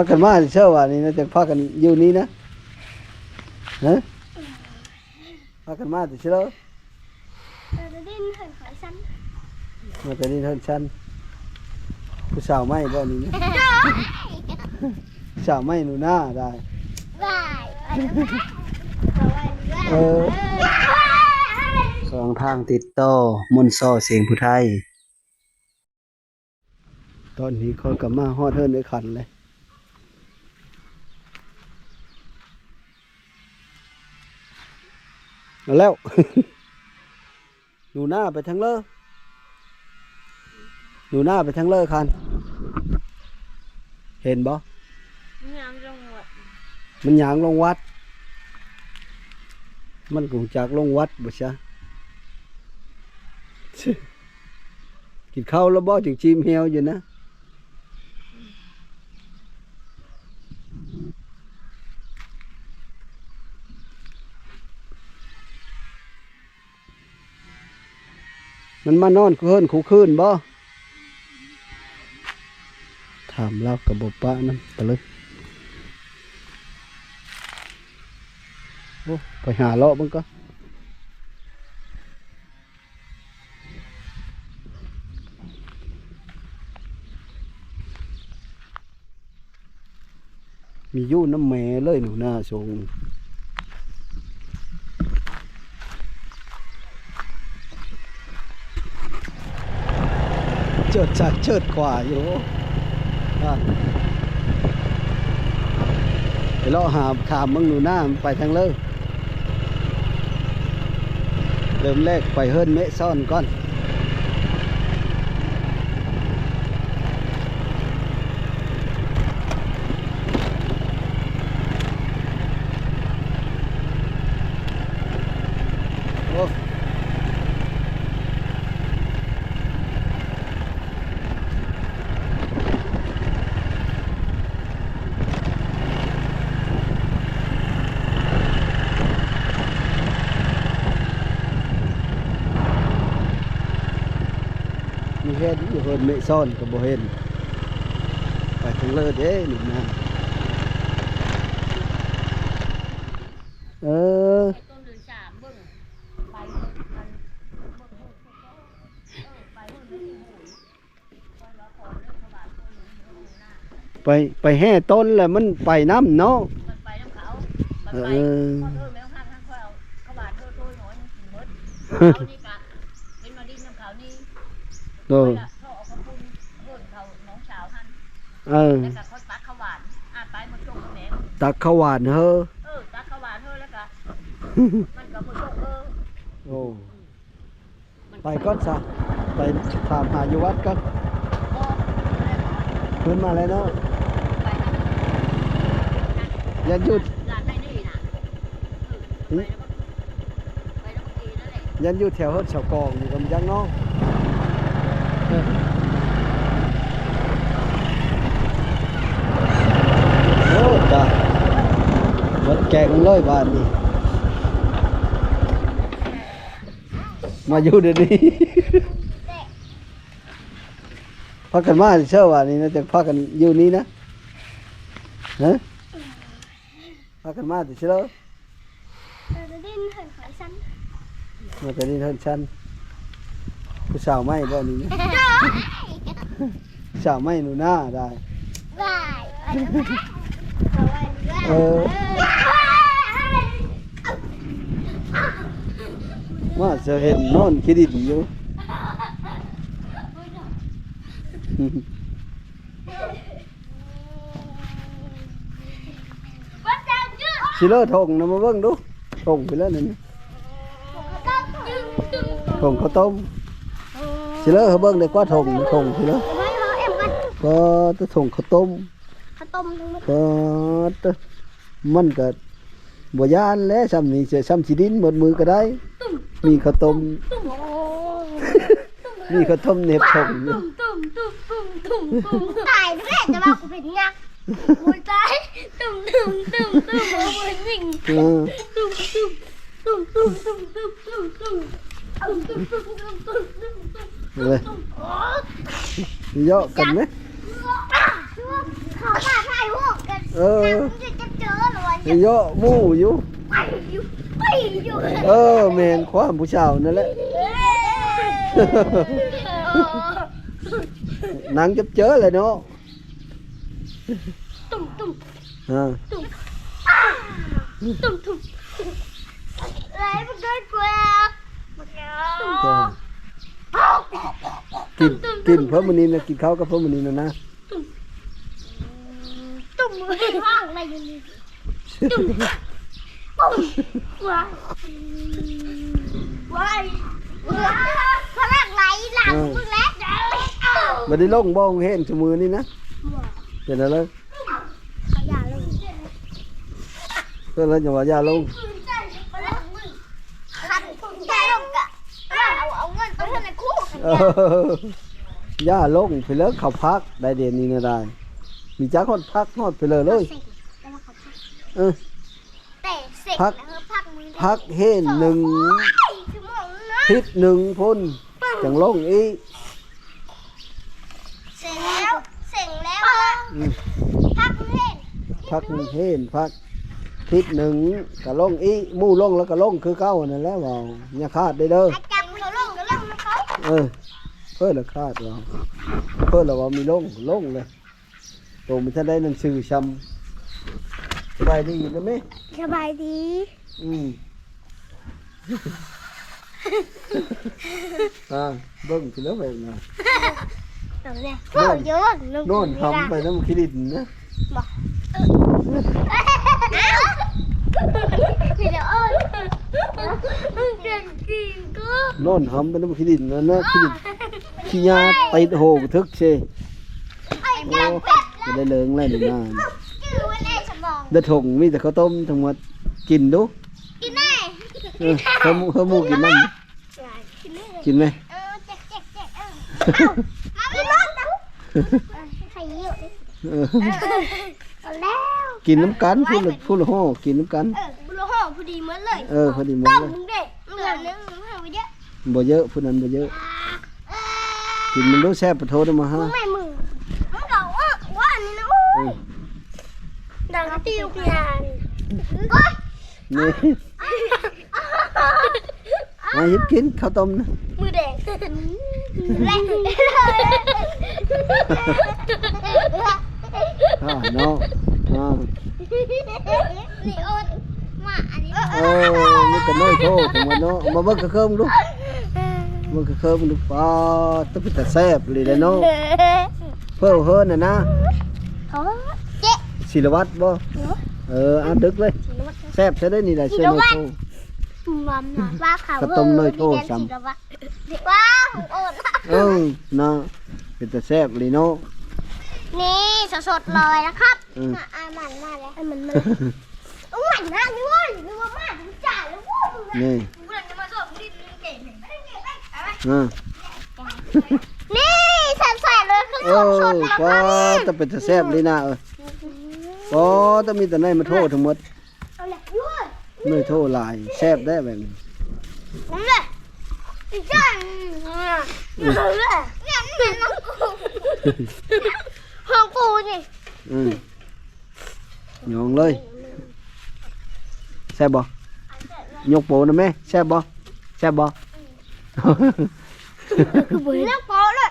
พักกันมาเชื่อว่านี่นะจะพักกันอยู่นี่นะฮะพักกันมาเชื่อเราจะดิ้นเหินขอยสั้นมาแต่นี่เท่านชันผู้สาวไม่บ่นี่นะผู้สาวไม่หนูหน้าได้บายเออสองทางติดต่อมนต์ซอเสียงผู้ไทย ตอนนี้คนกลับมาฮอดเทินด้วยขันเลย มาแล้ว หนูหน้าไปทางเลอหนูหน้าไปทางเลอคัน เห็นบ่ยังจังหวัด มันหยางลงวัด มันกูจากลงวัดบ่ใช่กินข้าวแล้วบ่ถึงชิมเฮียวอยู่นะ มันมานอนเพิ่นคู่คืนบ่ถามเล่ากับบปะนั่นไปเลยโอ้ไปหาเลาะมึงก็มียู่น้ำแม่เลยหนูหน้าทรง จิดจัดเชิดกว่าอยู่ไปเลาะหาขามมึงหนูหน้ามไปทางเลิกเริ่มแรกไปเฮิรนเมซ่อนก่อน hên những hơn mẹ son của bồ hên. Phải thằng lơ thế mình làm ờ. Phải phải hè tôn là mình phải năm nó. Ừ. โดยเขาเอาข้าวปุ้นเพิ่นเขาน้องสาวหันเออ แล้วก็เขาตักข้าวหวานอ่าไปมาจงกับแม่ตักข้าวหวานเฮ้อ เออตักข้าวหวานเธอแล้วก็มันก็มาจงเออโอ้มันไปก่อนซะไปถามหาอยู่วัดก่อนพ่ออะไรหมอเพิ่นมาแล้วเนาะไปนะอยันหยุดร้านได้นี่นะเออไปแล้วไปแล้วเมื่อกี้นั่นแหละ ยันหยุดแถวเฮิรนเสากองอยู่กับยังเนาะเออ โอ้จ้าวัดแกงเลยบ้านนี้มาอยู่เดี๋ยวนี้ พักกันมาเชื่อว่านี่นะจะพักกันอยู่นี่นะฮะพักกันมาเชื่อเราจะดิ้นเหินขอยสั้นมาแต่นี่เท่านชัน ผู้สาวไม่บ่นี่นะผู้สาวไม่หนูหน้าได้บายเออว่าจะเห็นนอนคิดดินอยู่ก็จะยืดชิเลอร์ทงนะมาเบิ่งดูทงไปแล้วนี่ก็ดึงดึงทงข้าวต้ม ชิเลอร์เขาเบิ่งได้กว่าทงทงชิเลอร์ไม่เขาเอ็มกันก็จะทงข้าวต้มข้าวต้มทั้งหมดก็ตะมันก็บ่ยานแล้วซ้ำนี่จะซ้ำสิดินหมดมือก็ได้ มีข้าวต้มตุ้มโอ้มีข้าวต้มเหน็บทงอยู่ตุ้มตุ้มตุ้มตุ้มตุ้มตายแม่จะมากูเป็นยักษ์กูตายตุ้มตุ้มตุ้มตุ้มโอ้ยวิ่งเออตุ้มตุ้มตุ้มตุ้มตุ้มตุ้มตุ้มตุ้มตุ้มตุ้มตุ้ม rồi cần đấy. Ờ. Dọ vu vô. Ờ mèn khóa hầm bố chào nữa đấy. Nắng chấp chớ lại nó. Tum tum à. tum tum lấy một cái quẹt một cái กินเกินเพิ่มมันนี้นะกินข้าวกับเพิ่มมันนี้นะนะตุ่มมือห้างอะไรอยู่นี่ตุ่มปุ้มว้ายว้ายว้ายพลังไหลหลังมึงแล้วเอาได้ลงบ้องเห็นชมือนี่นะเป็นอะไรขยะลงเพื่อนเราจะว่ายาลง ขันใจลงกะเอาเอาเงินไปให้ในคู่ เออย่าลงไปเลยเขาพักได้เด่นนี้นะได้ มีจ้าคนพักนอดไปเลยเลยเออแต่เสร็จพักแล้วพักมือพักเห็นหนึ่งชั่วโมงนะทิศหนึ่งพุ่นจังลงอีกเสร็จแล้วเสร็จแล้วนะอืมพักเล่นพักเห็นพักทิศหนึ่งก็ลงอีกหมู่ลงแล้วก็ลงคือเก้านั่นแหละว่าอย่าคาดได้เด้อ เขาเออ เพื่อละคาดเราเพื่อละว่ามีลงลงเลยโตมันจะได้หนังสือชำสบายดีนะแม่สบายดี อืมอ่าเบิ่งสิแล้วแบบน่ะตรงนี้ก็เยอะลงโน่นทำไปน้ำคิดินนะพี่เดี๋ยวเอ้ยเก่งจริงก็โน่นทำไปน้ำคิดินนะนะคิดินขี้ยาติดโหกทึกเชไอ้โอ้ยังเป็ดจะได้เลิงแล้วนี่นะชื่อว่าแน่สมองเด้อถงมีแต่ข้าวต้มทั้งหมดกินดูกินได้เออเฮาหมูเฮาหมูกินนั่นกินได้กินไหม เออแจ๊กแจ๊กแจ๊กเออเอามาไม่รอดนะใครเยอะเออเอาแล้ว กินน้ำกันพูดละพูดละห่อกินน้ำกัน เออบุรุษห่อพอดีเหมือนเลยเออพอดีหมดต้มเลยมึงเด็กเหลือนึงมึงให้ไปเยอะบ่เยอะผู้นั้นบ่เยอะเออกินมันรู้แซ่บปะโทษมาฮะมึงไม่มึงมึงเดาว่าว่าอันนี้นะเออดังติวงานโอ๊ยนี่มาหยิบกินข้าวต้มนะมือแดงแรงอ่าเนาะ อ่านี่โอ๊ตมาอันนี้เออนี่ก็น้อยโทษถึงว่าเนาะเอามาเบิ่งกระเคิมดูเบิ่งกระเคิมดูป้าต้องเป็นแต่แซ่บเลยแหละเนาะเพิ่นเฮิรน่ะนะเขาเจ๊ศิลวัตรบ่เอออะดึกเลยแซ่บซะได้นี่แหละเชื่อน้อยโทมัมนะว่าเขากระต้มน้อยโทซ้ำว้าวโอ๊ตเออเนาะเป็นแต่แซ่บเลยเนาะ นี่สดๆเลยนะครับอืม อะมันมาแล้วมันมาต้องหมันมากด้วยนึกว่ามาถึงจ่ายแล้วว้าวนี่กูเลยจะมาสอบดินเก่งไม่ได้เก่งไม่เอาไหมอ่านี่ใส่ๆเลยคือเอสอดๆนะคก็รับต้องเป็นแต่แซ่บเลยนะเอออ๋อต้องมีแต่ไหนมาโทษทั้งหมดเอาเลยด้วยไม่โทษหลายแซ่บได้แบบนี้นั่นแหละอีกอย่างเนี่ยเนี่ยเนี่ยเนี่ยน้องกู ของกูนี่อืมยองเลยแซ่บบ่ยกโปนะแม่แซ่บบ่แซ่บบ่คือบุญยกโป๊ะเลย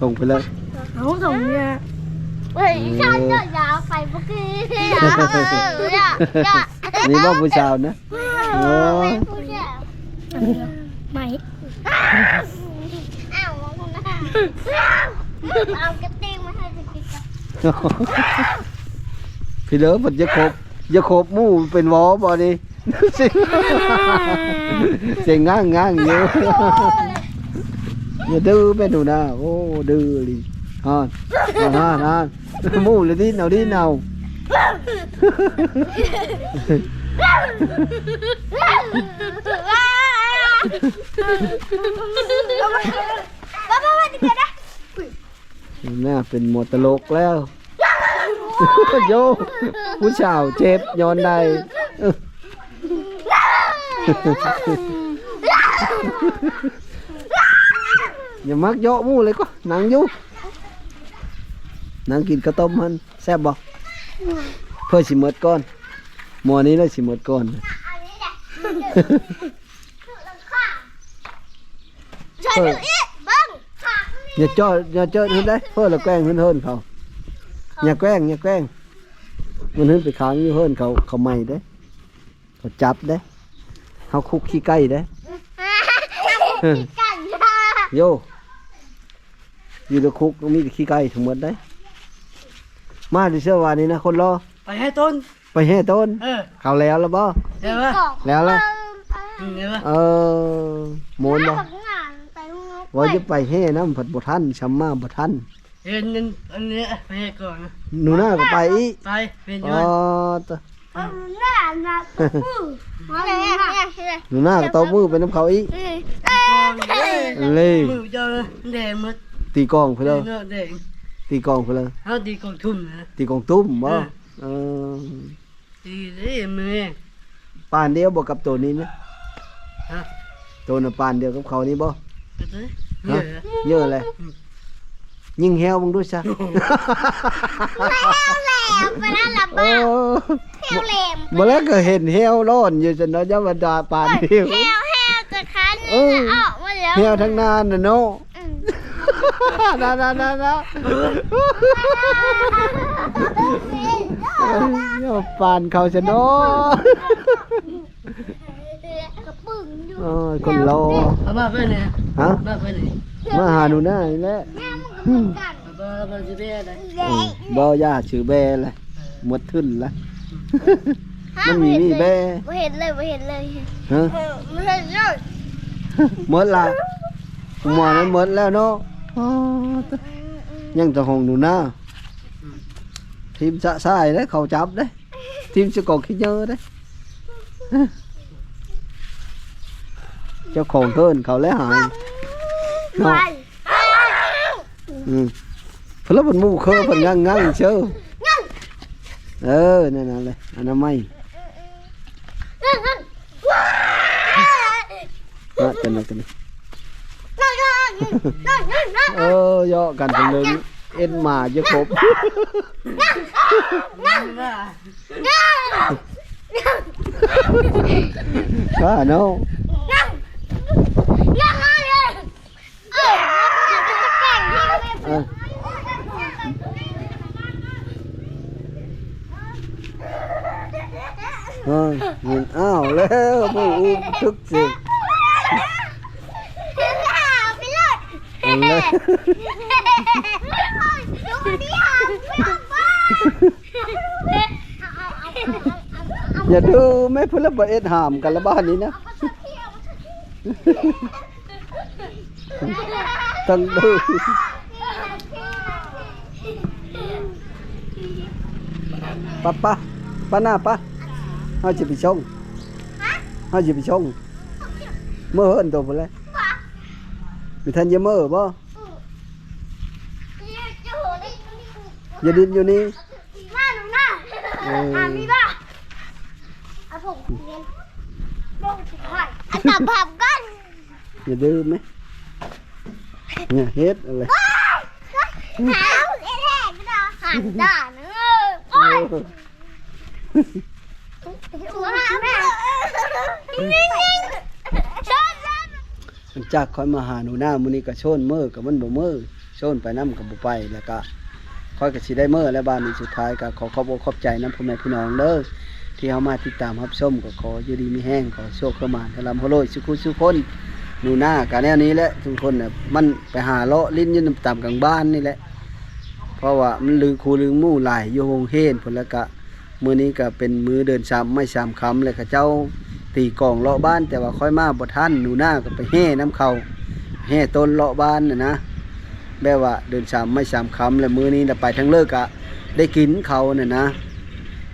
ยกโป๊ะเลยอืมยกโป๊ะเลยเบ็ดบุกที่จะบุกยึดตำรวจเอาเอาเลยไปอืมอืมก็มีฮะถุงก็มีส่งไปเลยเอาถุงเนี่ย เฮ้ยฉันจะยาวไปเมื่อกี้ยาวเอออย่าอย่านี่ว่าผู้สาวนะ โอ้ยไม่อ้าวเอากระติ้งมาให้จะกินกันพี่เด้อมันจะครบจะครบหมู่เป็นวอบ่นี่สิเสียงง้างง้างอยู่อ ย่าดื้อแม่หนูนะโอ้ดื้อเลยฮอนฮอนฮอนหมู่เลยดิเอาดิเอาบ้าบ้าบ้าเดี๋ยวนะหน้าเป็นหมวดตลกแล้วโยผู้ชาวเจ็บย้อนใดเอย่ามักเยาะมู่เลยก็นั่งอยู่นั่งกินข้าวต้มมันแซ่บบ่เพื่อสิมดก่อนหมอนี้เลยสิมดก่อนอันนี้แหละเจ้าอีกเบิ้งอย่าเจาะอย่าเจาะขึ้นได้เพื่อเราแกล้งเพื่อนเฮินเขาอย่าแกล้งอย่าแกล้งมันเฮินไปค้างอยู่เฮินเขาเขาไม่ได้เขาจับได้เขาคุกขี้ไก่ได้โย อยู่ในคุกมีแต่ขี้ไก่ทั้งหมดได้ มาดิเชื่อว่านี่นะคนรอ ไปให้ต้น ไปแห่ต้น เออเขาแล้วแล้วบ่ เดี๋ยวว่าแล้วล่ะอืมเดี๋ยวว่าเออโมนบ่ว่าจะไปแห่น้ำผัดบ่ทันช้ำมาบ่ทันเห็นอันอันนี้ไปให้ก่อนนะหนูหน้าก็ไปอีกไปเป็นยอ๋ออดตะหน้าหน้าตู้มาเลยเนี่ยเนี่ยหนูหน้าก็ตบมือไปน้ำเขาอีกเลยมือเจ้านะแดงหมด ตีกลองไปเลยเนื้อแดงตีกลองไปเลยเขาดีกองทุ่มนะตีกลองตุ้มบ่เออเออดีเลยมือปานเดียวบ่กับตัวนี้นะฮะตัวน่ะปานเดียวกับเขานี่บ่ไปเลยเยฮะอะเยอะเลยยิงแฮวมึงดูซะแหลมไปนั่นละโอ้บ้าเฮวแหลมบ่แล้วก็เห็นแฮวร้อนอยู่ซั่นเนาะจะมาด่าปานเดียวเฮวเฮวจะคันเออออกมาแล้วแฮวทั้งนานน่ะเนาะ น่าน่าน่าน่าเดี๋ยวปานเขาซะเนาะกระปึ่งอยู่โอ้ยคนรอเอามาไปไหนฮะมาไปไหนมาหาหนูหน้านี่แหละกันเอามามาจะไปอะไรแหลอืมมบ่ย่าชื่อแบเลยหมดทึนละมันมีมีแบไม่เห็นเลยไม่เห็นเลยฮะไม่เห็นเลยหมดละหมอนั้นหมดแล้วเนาะอ๋อ ยังแตะหงหนูหน้าทีมสะสายได้เขาจับได้ทีมสกอขี้เยอะได้เจ้าของเกินเขาแล้วหายเนาะไปอืมเพนละมันหมู่เคอเพิ่นงั่งงั่งเชื่อเออนั่นน่ะเลยอันนั้นไม่นั่นนั่นว้ายนะกันนะกันนะนั่นนั่นนั่นนั่น เออย่อกันเป็นเลยเอ็นหมาจะครบนั่นว่าว่าเนาะนั่นนั่นเลยเออจะแก่งที่ไม่เออเออเห็นอ้าวแล้วผู้อุ้มทึกสิ ไปเลย เอาเลยดูดิอะไม่ออกมาเอาเอาเอาเอาอย่าดูแม่เพื่อนบ่เอ็ดหามกันละบ้านนี้นะต้องดูปะปะปะหน้าปะเฮาจะไปชงเฮาจะไปชงเมื่อเฮิรนตัวพุ่นเลย มีทันอยาเมื่อบ่อย่าดินอยู่นี่มาหนูหน้าอ่ามีป่ะเอาผมเรียนลงสิค่อยอันตับผับกันอย่าดื้อไหมเนี่ยเฮ็ดอะไรหาเอ็ดแหกก็ได้หันด่านเออโอ้ยหัวหาแม่นิ่งๆชนชน มัน จากคอยมาหาหนูหน้ามือนี้ก็โชนมือกับมันบ่มือโชนไปนํกับบ่ไปแล้วก็คอยก็สิได้เมื่อแล้วบ้านนี้สุดท้ายก็ขอขอบอกขอบใจนํพ่อแม่พี่น้องเด้อที่เฮามาติดตามรับชมก็ขออยู่ดีมีแห้งขอโชคเข้ามาทะลำโหโลยสุขุสุขคนหนูหน้าก็แนวนี้แหละทุกคนน่ะมันไปหาเลาะลิ้นยู่นตามกลางบ้านนี่แหละ เพราะว่ามันลือคูลือมู่หลายอยู่โฮงเฮนพุ่นแล้วก็มื้อนี้ก็เป็นมือเดินซ้ำไม่ซ้ำคำแล้วก็เจ้า ตีกลองเลาะบ้านแต่ว่าค่อยมาบ่ทันหนูหน้าก็ไปแห่น้ำเขาแห่ต้นเลาะบ้านน่ะนะแบบว่าเดินสามไม่สามคำแล้วมือนี้น่ะไปทั้งเลิกอะได้กินเขาน่ะนะ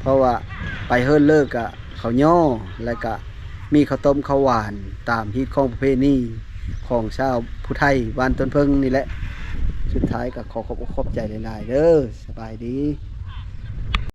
เพราะว่าไปเฮิรนเลิกอะเขาย่อแล้วก็มีข้าวต้มข้าวหวานตามฮิตของประเพณีของชาวผู้ไทยบ้านต้นเพิงนี่แหละ สุดท้ายก็ขอขอบขอบใจหลายๆเด้อสบายดี